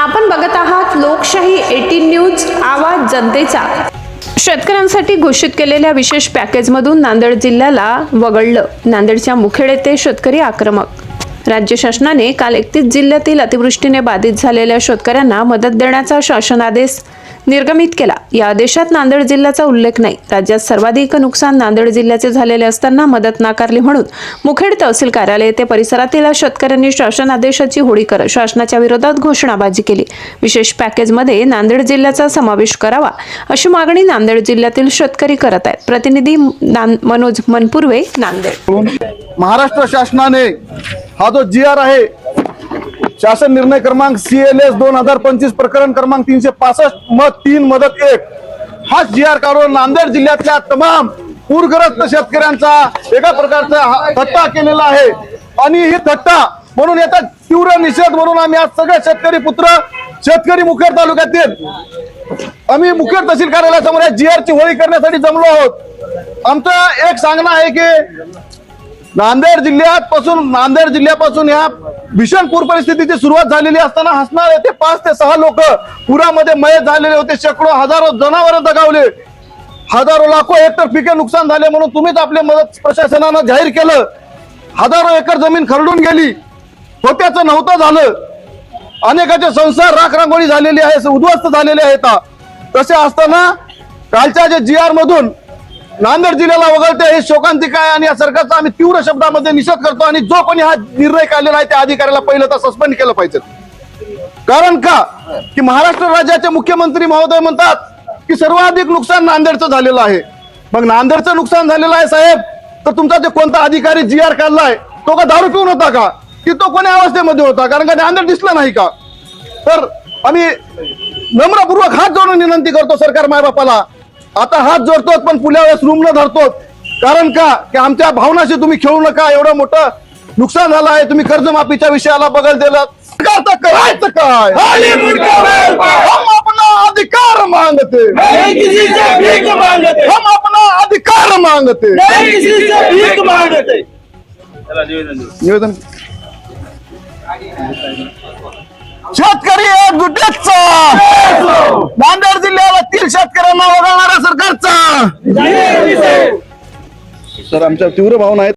आपण बघत आहात लोकशाही एटीन न्यूज आवाज जनतेचा. शेतकऱ्यांसाठी घोषित केलेल्या विशेष पॅकेजमधून नांदेड जिल्ह्याला वगळलं. नांदेडच्या मुखेड येथे शेतकरी आक्रमक राज्य शासनाने काल एकतीस जिल्ह्यातील अतिवृष्टीने बाधित झालेल्या शेतकऱ्यांना मदत देण्याचा शासनादेश निर्गमित केला. या आदेशात नांदेड जिल्ह्याचा उल्लेख नाही. राज्यात सर्वाधिक नुकसान नांदेड जिल्ह्याचे झालेले असताना मदत नाकारली म्हणून मुखेड तहसील कार्यालय येथे परिसरातील शेतकऱ्यांनी शासन आदेशाची होळी करत शासनाच्या विरोधात घोषणाबाजी केली. विशेष पॅकेजमध्ये नांदेड जिल्ह्याचा समावेश करावा अशी मागणी नांदेड जिल्ह्यातील शेतकरी करत आहेत. प्रतिनिधी मनोज मनपूर्वे नांदेड. महाराष्ट्र शासनाने हा जो जी आर आहे शासन निर्णय क्रमांक सी एल एस दोन हजार पंचवीस प्रकरण क्रमांक तीनशे पासष्ट मत तीन मदत एक. हा जी आर काढून नांदेड जिल्ह्यातल्या तमाम पूरग्रस्त शेतकऱ्यांचा एका प्रकारचा थट्टा केलेला आहे. आणि ही थट्टा म्हणून याचा तीव्र निषेध म्हणून आम्ही आज सगळे शेतकरी पुत्र शेतकरी मुखेड तालुक्यातील. आम्ही मुखेड तहसील कार्यालयासमोर या जी आर ची होळी करण्यासाठी जमलो आहोत. आमचं एक सांगणं आहे की नांदेड जिल्ह्यात पासून नांदेड जिल्ह्यापासून या भीषण पूर परिस्थितीची सुरुवात झालेली असताना हसणार येथे पाच ते सहा लोक. पुरामध्ये मयत झालेले होते शेकडो हजारो जनावर दगावले. हजारो लाखो हेक्टर पिके नुकसान झाले म्हणून तुम्हीच आपले मदत प्रशासनानं जाहीर केलं. हजारो एकर जमीन खरडून गेली. होत्याचं नव्हतं झालं. अनेकाचे संसार राखरांगोळी झालेली आहे उद्ध्वस्त झालेले आहेत. तसे असताना कालच्या जे जी आर मधून नांदेड जिल्ह्याला वगळते हे शोकांतिका आहे आणि या सरकारचा आम्ही तीव्र शब्दामध्ये निषेध करतो आणि जो कोणी हा निर्णय काढलेला आहे त्या अधिकाऱ्याला पहिलं तर सस्पेंड केलं पाहिजे. कारण का? की महाराष्ट्र राज्याचे मुख्यमंत्री महोदय म्हणतात की सर्वाधिक नुकसान नांदेडचं झालेलं आहे. मग नांदेडचं नुकसान झालेलं आहे साहेब? तर तुमचा जे कोणता अधिकारी जी आर काढलाय? तो का दारू पिऊन होता का? की तो कोण्या अवस्थेमध्ये होता? कारण का नांदेड दिसला नाही का? तर आम्ही नम्रपूर्वक हात जोडून विनंती करतो सरकार मायबापाला आता हात जोडतो पण पुढल्या वेळेस रूम न धरतो कारण का? की आमच्या भावनाशी तुम्ही खेळू नका एवढं मोठं नुकसान झालं आहे. तुम्ही कर्जमाफीच्या विषयाला बगल दिलं सरकारचं करायचं काय? हम अपना अधिकार मांगते. नहीं किसी से भीख मांगते. हम अपना अधिकार मांगते. नहीं किसी से भीख मांगते. निवेदन शेतकरी एकजुटीचा नांदेड जिल्ह्यातील शेतकऱ्यांना वगळणाऱ्या सरकारचा. सर आमच्या तीव्र भावना आहेत.